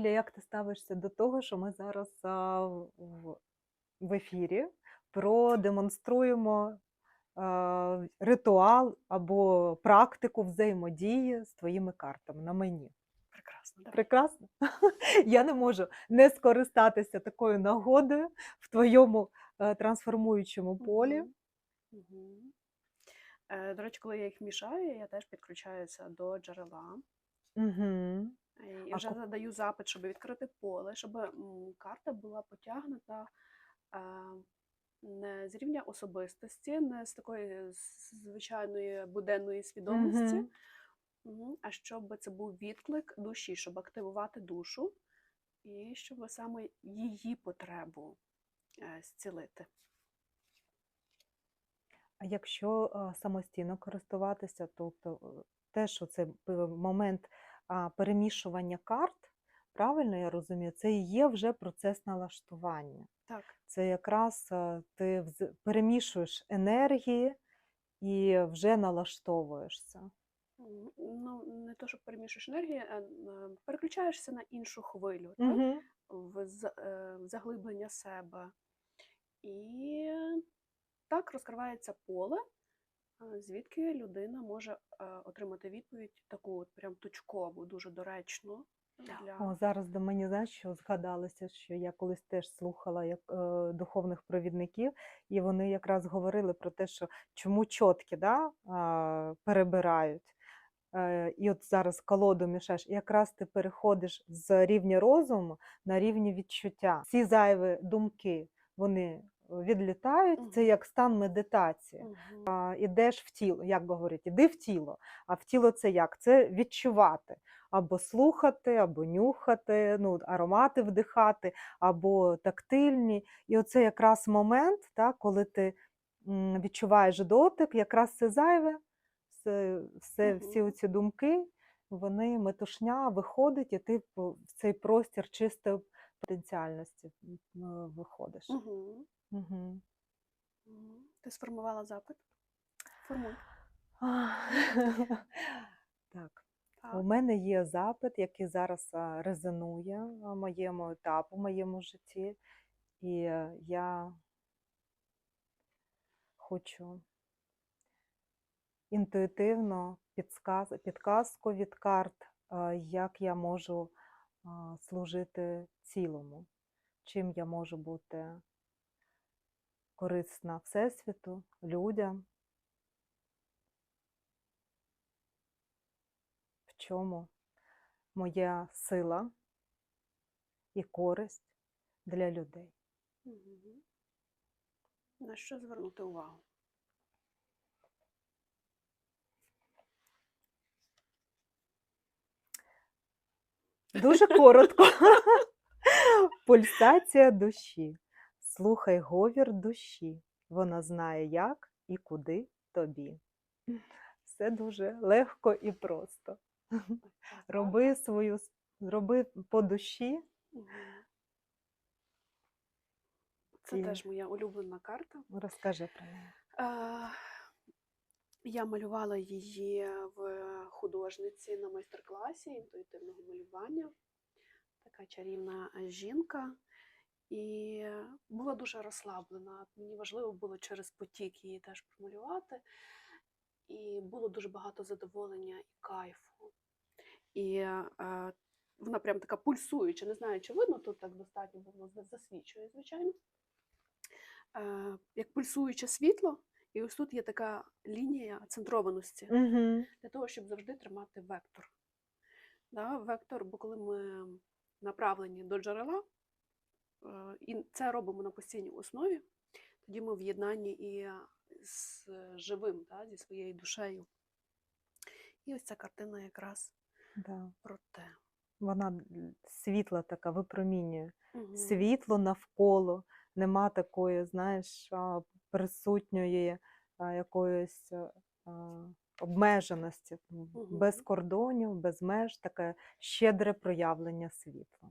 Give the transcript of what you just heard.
Ліля, як ти ставишся до того, що ми зараз в, ефірі продемонструємо ритуал або практику взаємодії з твоїми картами на мені? Прекрасно, давай. Прекрасно. Я не можу не скористатися такою нагодою в твоєму е, трансформуючому полі. Е, До речі, коли я їх мішаю, я теж підключаюся до джерела. Угу. Е, А вже задаю запит, щоб відкрити поле, щоб карта була потягнута е, не з рівня особистості, не з такої звичайної буденної свідомості. Мгм. а щоб це був відклик душі, щоб активувати душу, і щоб саме її потребу е, зцілити. А якщо а, самостійно користуватися, тобто е, теж оце п- момент перемішування карт, правильно я розумію, це і є вже процес налаштування. Так. Це якраз ти перемішуєш енергії і вже налаштовуєшся. Ну, не то, щоб перемішуєш енергію, а е, переключаєшся на іншу хвилю, так? Угу. в за- е, в заглиблення себе. І так розкривається поле, е, звідки людина може е, отримати відповідь таку от прям точкову, дуже доречну. Для... О, зараз до мені знаєш, що згадалося, що я колись теж слухала як е, духовних провідників, і вони якраз говорили про те, що чому чотки да, а, перебирають. Е, і от зараз колоду мішаєш, і якраз ти переходиш з рівня розуму на рівні відчуття. Ці зайві думки вони відлітають. Це як стан медитації. А, ідеш в тіло, як говорять, іди в тіло. А в тіло це як? Це відчувати. Або слухати, або нюхати, ну, аромати вдихати, або тактильні. І оце якраз момент, так, коли ти відчуваєш дотик, якраз це зайве, все, все, всі ці думки, вони метушня виходить, і ти в цей простір чистої потенціальності виходиш. Мгм. Угу. Ти сформувала запит? Формуй. Так. У мене є запит, який зараз резонує а, моєму етапу, моєму житті, і я хочу інтуїтивно підсказ, підказку від карт, як я можу служити цілому, чим я можу бути корисна Всесвіту, людям, в чому моя сила і користь для людей. На що звернути увагу? Дуже коротко. Пульсація душі. Слухай говір душі. Вона знає, як і куди тобі. Все дуже легко і просто. Роби свою, роби по душі. Це І- теж моя улюблена карта. Розкажи про неї. Я малювала її в художниці на майстер-класі інтуїтивного малювання. Така чарівна жінка. І була дуже розслаблена. Мені важливо було через потік її теж промалювати. І було дуже багато задоволення і кайфу. І е, вона прям така пульсуюча. Не знаю, чи видно, тут так достатньо, бо воно засвічує, звичайно. Е, як пульсуюче світло, і ось тут є така лінія центрованості Угу. для того, щоб завжди тримати вектор. Да, вектор, бо коли ми направлені до джерела, е, і це робимо на постійній основі, тоді ми в єднанні і з живим, да, зі своєю душею. І ось ця картина якраз Да. про те. Вона світла така випромінює. Мгм. світло навколо, нема такої, знаєш, присутньої якоїсь а, обмеженості, без кордонів, без меж, таке щедре проявлення світла.